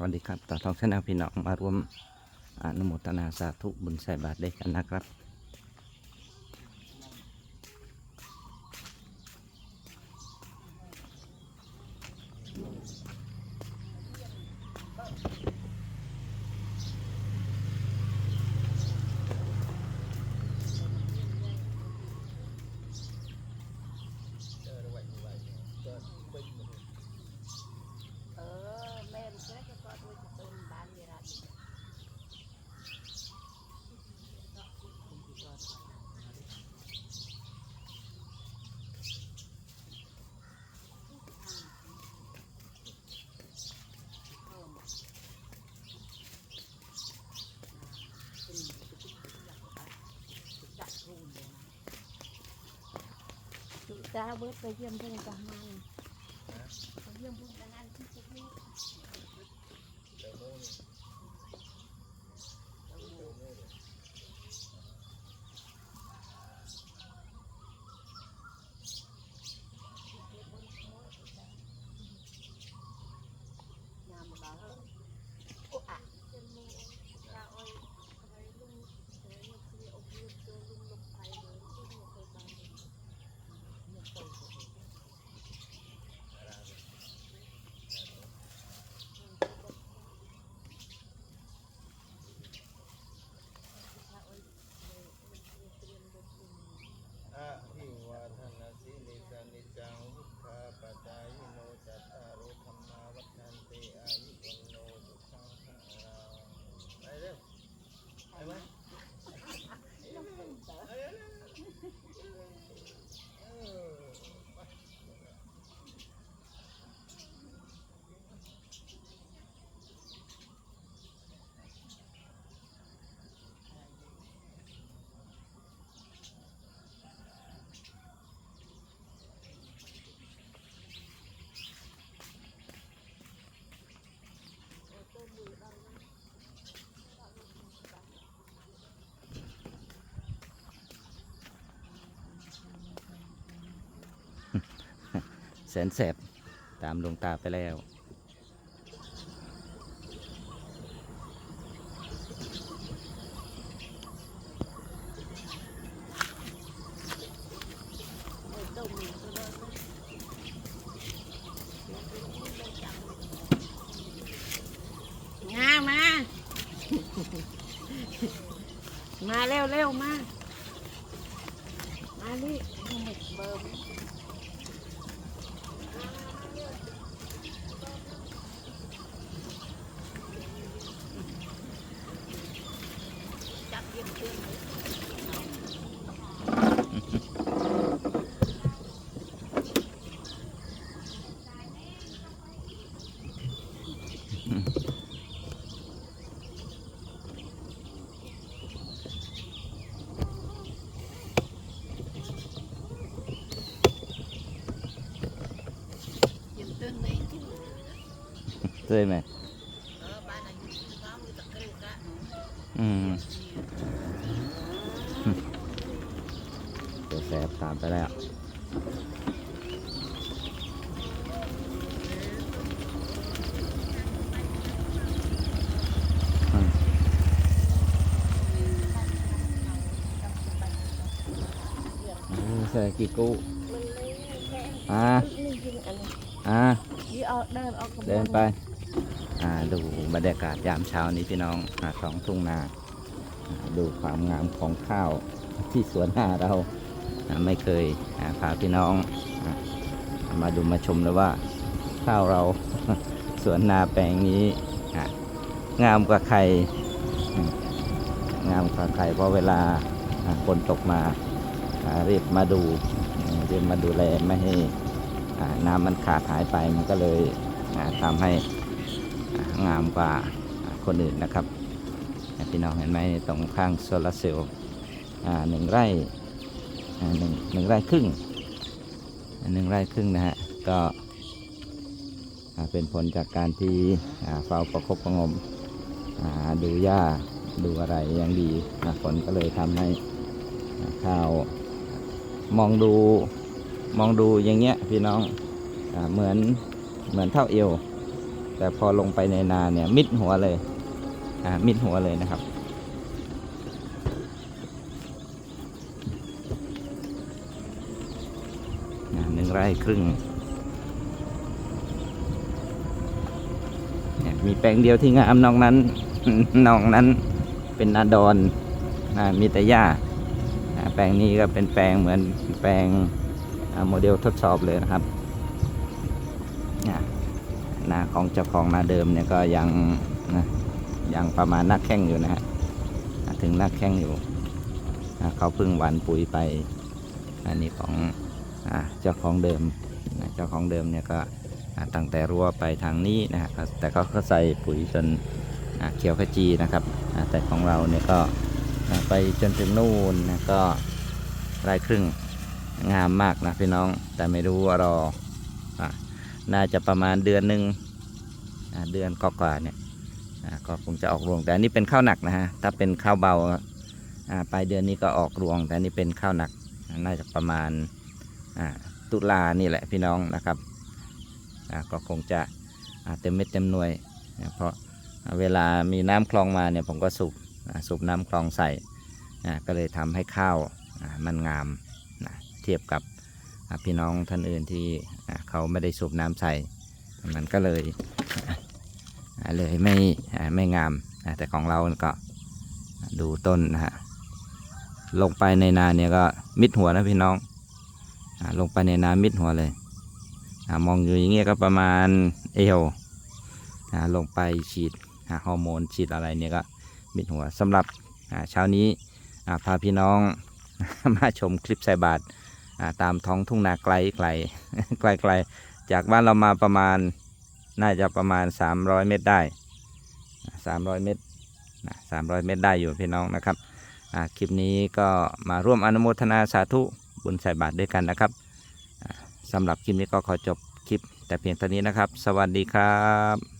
สวัสดีครับ ต่อทองชนะพี่น้องมาร่วมอนุโมทนาสาธุบุญใส่บาตรด้วยกันนะครับ เออแม่มันเชื่อจะก็ดูจะเป็นบ้านเวลาที่ จุดตาเบิดไปเยี่ยมเพื่อนกันมาไปเยี่ยมเพื่อนกันนั่นที่สุดนี่งามบ้าโอ้อะ อะภิวาทนาสิลิสานิจังวุฒาปจายโนจัตตารุธรรมาวัฏันติอายุวันโนสุขังภะลังไปเร็วไปไหมเออไป แส นแสบตามหลวงตาไปแล้ว งามา มาเร็วเร็วมา มานี่เบอร์ จับเยี่ยมเพื่อนเลย เยี่ยมเพื่อนเลยที่ เคยไหมเออบ้านอายุเขามีตะกรุกะอืมตัวแสามไปแล้วอืมอืมใส่กี่กู้อ่าอ่าเดินไปอ่าดูบรรยากาศยามเช้านี้พี่น้องอ่าท้องทุ่งนา ดูความงามของข้าวที่สวนนาเรา ไม่เคยพาพี่น้องมาดูมาชมเลยว่าข้าวเราสวนนาแปลงนี้งามกว่าใครงามกว่าใครเพราะเวลาฝนตกมารีบมาดูอืมรีบมาดูแลไม่ให้น้ำมันขาดหายไปมันก็เลยทำให้งามกว่าคนอื่นนะครับพี่น้องเห็นไหมตรงข้างโซลาเซลล์หนึ่งไร่ หนึ่งหนึ่งไร่ครึ่งหนึ่งไร่ครึ่งนะฮะก็เป็นผลจากการที่เฝ้าประคบประงมดูหญ้าดูอะไรอย่างดีฝนก็เลยทำให้ข้าวมองดูมองดูอย่างเงี้ยพี่น้องอเหมือนเหมือนเท่าเอว แต่พอลงไปในนาเนี่ยมิดหัวเลยมิดหัวเลยนะครับ อ่าหนึ่ งไร่ครึ่งเนี่ยมีแปลงเดียวที่งามนอกนั้นนอกนั้นเป็นนาดอนอ่ามีแต่หญ้าแปลงนี้ก็เป็นแปลงเหมือนแปลงโมเดลทดสอบเลยนะครับอ่านาของเจ้าของนาเดิมเนี่ยก็ยังยังประมาณนักแข้งอยู่นะฮะถึงนักแข้งอยู่เขาเพิ่งหวานปุ๋ยไปอันนี้ของ เจ้าของเดิมนะเจ้าของเดิมเนี่ยก็ตั้งแต่รั้วไปทางนี้นะฮะแต่เขาก็ใส่ปุ๋ยจนเขียวขจีนะครับแต่ของเราเนี่ยก็ไปจนถึงนู่นนะก็ไร่ครึ่งงามมากนะพี่น้องแต่ไม่รู้รออน่าจะประมาณเดือนหนึ่งเดือนกว่าเนี่ยก็คงจะออกรวงแต่อันนี้เป็นข้าวหนักนะฮะถ้าเป็นข้าวเบาปลายเดือนนี้ก็ออกรวง แต่อันนี้เป็นข้าวหนักน่าจะประมาณ ตุลานี่แหละพี่น้องนะครับก็คงจะเต็มเม็ดเต็มหน่วย เพราะเวลามีน้ำคลองมาเนี่ยผมก็สูบสูบน้ำคลองใส่ก็เลยทำให้ข้าวมันงามเทียบกับพี่น้องท่านอื่นที่เขาไม่ได้สูบน้ำใส่มันก็เลยเลยไม่ไม่งามแต่ของเราก็ดูต้นนะฮะลงไปในนาเนี่ยก็มิดหัวนะพี่น้อง ลงไปในน้ำมิดหัวเลยอมองอยู่อย่างเงี้ยก็ประมาณเอวลงไปฉีดฮอร์โมนฉีดอะไรเนี่ยก็มิดหัวสำหรับเช้านี้พาพี่น้องมาชมคลิปใส่บาตรตามท้องทุ่งนาไกลไกลไกลไกลจากบ้านเรามาประมาณน่าจะประมาณ 300 เมตรได้ 300 เมตร300 เมตรได้อยู่พี่น้องนะครับคลิปนี้ก็มาร่วมอนุโมทนาสาธุ บุญใส่บาตรด้วยกันนะครับสำหรับคลิปนี้ก็ขอจบคลิปแต่เพียงเท่านี้นะครับ สวัสดีครับ